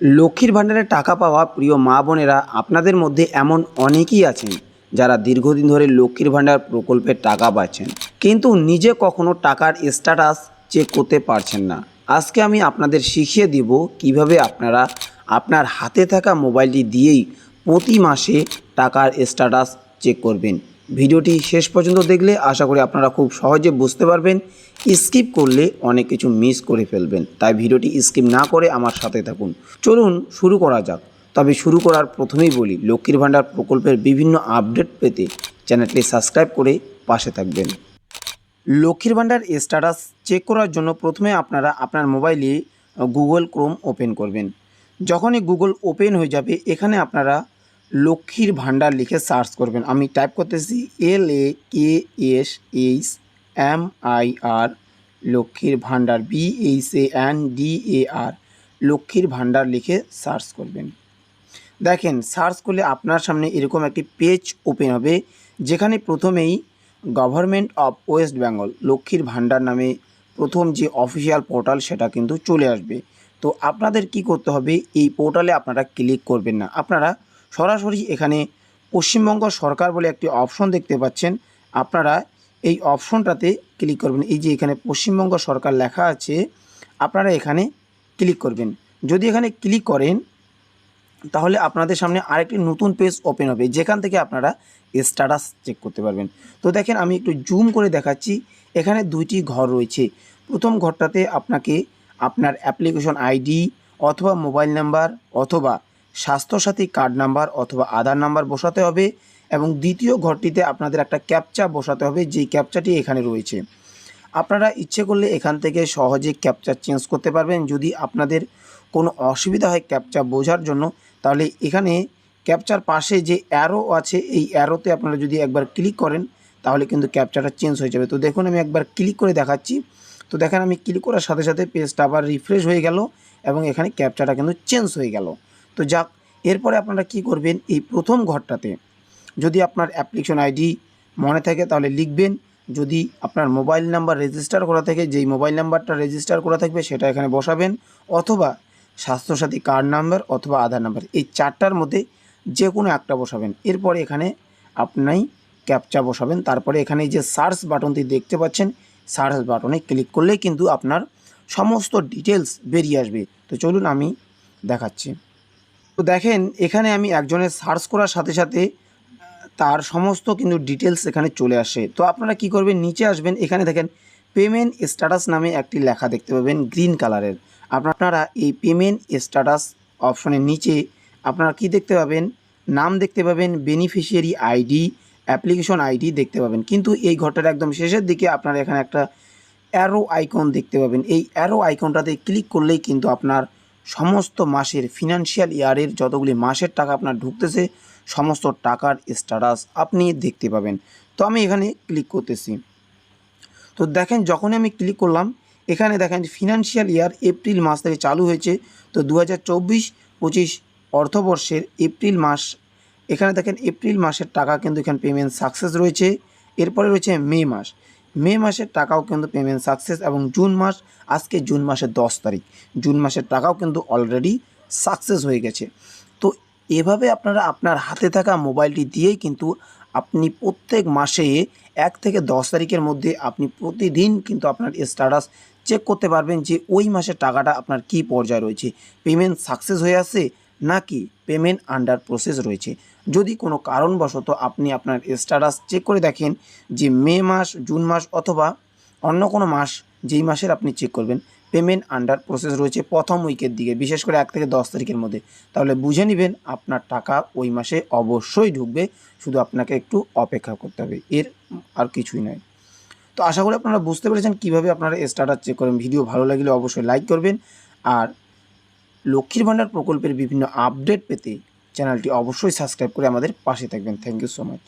লক্ষ্মীর ভাণ্ডারে টাকা পাওয়া প্রিয় মা বোনেরা আপনাদের মধ্যে এমন অনেকেই আছেন যারা দীর্ঘদিন ধরে লক্ষ্মীর ভাণ্ডার প্রকল্পের টাকা পাচ্ছেন, কিন্তু নিজে কখনো টাকার স্ট্যাটাস চেক করতে পারছেন না। আজকে আমি আপনাদের শিখিয়ে দিব কীভাবে আপনারা আপনার হাতে থাকা মোবাইলটি দিয়েই প্রতি মাসে টাকার স্ট্যাটাস চেক করবেন। ভিডিওটি শেষ পর্যন্ত দেখলে আশা করি আপনারা খুব সহজে বুঝতে পারবেন, স্কিপ করলে অনেক কিছু মিস করে ফেলবেন। তাই ভিডিওটি স্কিপ না করে আমার সাথে থাকুন। চলুন শুরু করা যাক। তবে শুরু করার প্রথমেই বলি, লক্ষ্মীর ভাণ্ডার প্রকল্পের বিভিন্ন আপডেট পেতে চ্যানেলটি সাবস্ক্রাইব করে পাশে থাকবেন। লক্ষ্মীর ভাণ্ডার স্ট্যাটাস চেক করার জন্য প্রথমে আপনারা আপনার মোবাইলে গুগল ক্রোম ওপেন করবেন। যখনই গুগল ওপেন হয়ে যাবে, এখানে আপনারা লক্ষ্মীর ভাণ্ডার লিখে সার্চ করবেন। আমি টাইপ করতেছি L A K S H M I R Lakshmir Bhandar B H A N D A R Lakshmir Bhandar লিখে সার্চ করবেন। দেখেন সার্চ করলে আপনার সামনে এরকম একটি পেজ ওপেন হবে, যেখানে প্রথমেই গভর্নমেন্ট অফ ওয়েস্ট বেঙ্গল লক্ষ্মীর ভাণ্ডার নামে প্রথম যে অফিসিয়াল পোর্টাল সেটা কিন্তু চলে আসবে। তো আপনাদের কি করতে হবে? এই পোর্টালে আপনারা ক্লিক করবেন না। আপনারা সরাসরি এখানে পশ্চিমবঙ্গ সরকার বলে একটি অপশন দেখতে পাচ্ছেন। আপনারা এই অপশনটাতে ক্লিক করবেন। এই যে এখানে পশ্চিমবঙ্গ সরকার লেখা আছে, আপনারা এখানে ক্লিক করবেন। যদি এখানে ক্লিক করেন, তাহলে আপনাদের সামনে আরেকটি নতুন পেজ ওপেন হবে, যেখান থেকে আপনারা স্ট্যাটাস চেক করতে পারবেন। তো দেখেন, আমি একটু জুম করে দেখাচ্ছি। এখানে দুইটি ঘর রয়েছে। প্রথম ঘরটাতে আপনাকে আপনার অ্যাপ্লিকেশন আইডি অথবা মোবাইল নাম্বার অথবা স্বাস্থ্যসাথী কার্ড নাম্বার অথবা আধার নাম্বার বসাতে হবে এবং দ্বিতীয় ঘরটিতে আপনাদের একটা ক্যাপচা বসাতে হবে, যেই ক্যাপচাটি এখানে রয়েছে। আপনারা ইচ্ছে করলে এখান থেকে সহজে ক্যাপচা চেঞ্জ করতে পারবেন। যদি আপনাদের কোনো অসুবিধা হয় ক্যাপচা বোঝার জন্য, তাহলে এখানে ক্যাপচার পাশে যে অ্যারো আছে, এই অ্যারোতে আপনারা যদি একবার ক্লিক করেন, তাহলে কিন্তু ক্যাপচাটা চেঞ্জ হয়ে যাবে। তো দেখুন, আমি একবার ক্লিক করে দেখাচ্ছি। তো দেখেন, আমি ক্লিক করার সাথে সাথে পেজটা আবার রিফ্রেশ হয়ে গেল এবং এখানে ক্যাপচাটা কিন্তু চেঞ্জ হয়ে গেল। তো যাক, এরপরে আপনারা কি করবেন এই প্রথম ঘরটাতে? যদি আপনার অ্যাপ্লিকেশন আইডি মনে থাকে তাহলে লিখবেন। যদি আপনার মোবাইল নাম্বার রেজিস্টার করা থাকে, যেই মোবাইল নাম্বারটা রেজিস্টার করা থাকবে সেটা এখানে বসাবেন। অথবা স্বাস্থ্যসাথী কার্ড নাম্বার অথবা আধার নাম্বার এই চারটার মধ্যে যে কোনো একটা বসাবেন। এরপরে এখানে আপনি ক্যাপচা বসাবেন। তারপরে এখানে যে সার্চ বাটনটি দেখতে পাচ্ছেন সার্চ বাটনে ক্লিক করলেই কিন্তু আপনার সমস্ত ডিটেলস বেরিয়ে আসবে। তো চলুন আমি দেখাচ্ছি। তো দেখেন, এখানে আমি একজনের সার্চ করার সাথে সাথে তার সমস্ত কিন্তু ডিটেলস এখানে চলে আসে। তো আপনারা কি করবেন? নিচে আসবেন, এখানে দেখেন পেমেন্ট স্ট্যাটাস নামে একটি লেখা দেখতে পাবেন গ্রিন কালারের আপনারা এই পেমেন্ট স্ট্যাটাস অপশনের নিচে আপনারা কি দেখতে পাবেন? নাম দেখতে পাবেন বেনিফিশিয়ারি আইডি অ্যাপ্লিকেশন আইডি দেখতে পাবেন। কিন্তু এই ঘরটার একদম শেষের দিকে আপনারা এখানে একটা অ্যারো আইকন দেখতে পাবেন। এই অ্যারো আইকনটাতে ক্লিক করলেই কিন্তু আপনার সমস্ত মাসের ফিনান্সিয়াল ইয়ারের যতগুলি মাসের টাকা আপনার ঢুকতেছে, সমস্ত টাকার স্ট্যাটাস আপনি দেখতে পাবেন। তো আমি এখানে ক্লিক করতেছি। তো দেখেন, যখনই আমি ক্লিক করলাম, এখানে দেখেন ফিনান্সিয়াল ইয়ার এপ্রিল মাস থেকে চালু হয়েছে। তো দু হাজার চব্বিশ, পঁচিশ অর্থবর্ষের এপ্রিল মাস, এখানে দেখেন এপ্রিল মাসের টাকা কিন্তু এখানে পেমেন্ট সাকসেস রয়েছে। এরপরে রয়েছে মে মাস। মে মাসের টাকাও কিন্তু পেমেন্ট সাকসেস এবং জুন মাস, আজকে জুন মাসের দশ তারিখ। জুন মাসের টাকাও কিন্তু অলরেডি সাকসেস হয়ে গেছে। তো এভাবে আপনারা আপনার হাতে থাকা মোবাইলটি দিয়েই কিন্তু আপনি প্রত্যেক মাসে এক থেকে দশ তারিখের মধ্যে আপনি প্রতিদিন কিন্তু আপনার স্ট্যাটাস চেক করতে পারবেন যে ওই মাসের টাকাটা আপনার কী পর্যায়ে রয়েছে। পেমেন্ট সাকসেস হয়ে আছে নাকি পেমেন্ট আন্ডার প্রসেস রয়েছে? যদি কোনো কারণবশত আপনি আপনার স্ট্যাটাস চেক করে দেখেন যে মে মাস, জুন মাস অথবা অন্য কোনো মাস যেই মাসের আপনি চেক করবেন পেমেন্ট আন্ডার প্রসেস রয়েছে প্রথম উইকের দিকে, বিশেষ করে এক থেকে দশ তারিখের মধ্যে। তাহলে বুঝে নেবেন আপনার টাকা ওই মাসে অবশ্যই ঢুকবে, শুধু আপনাকে একটু অপেক্ষা করতে হবে, এর আর কিছুই নয়। তো আশা করি আপনারা বুঝতে পেরেছেন কীভাবে আপনারা স্ট্যাটাস চেক করেন। ভিডিও ভালো লাগলে অবশ্যই লাইক করবেন, আর লক্ষ্মীর ভাণ্ডার প্রকল্পের বিভিন্ন আপডেট পেতে চ্যানেলটি অবশ্যই সাবস্ক্রাইব করে আমাদের পাশে থাকবেন। Thank you so much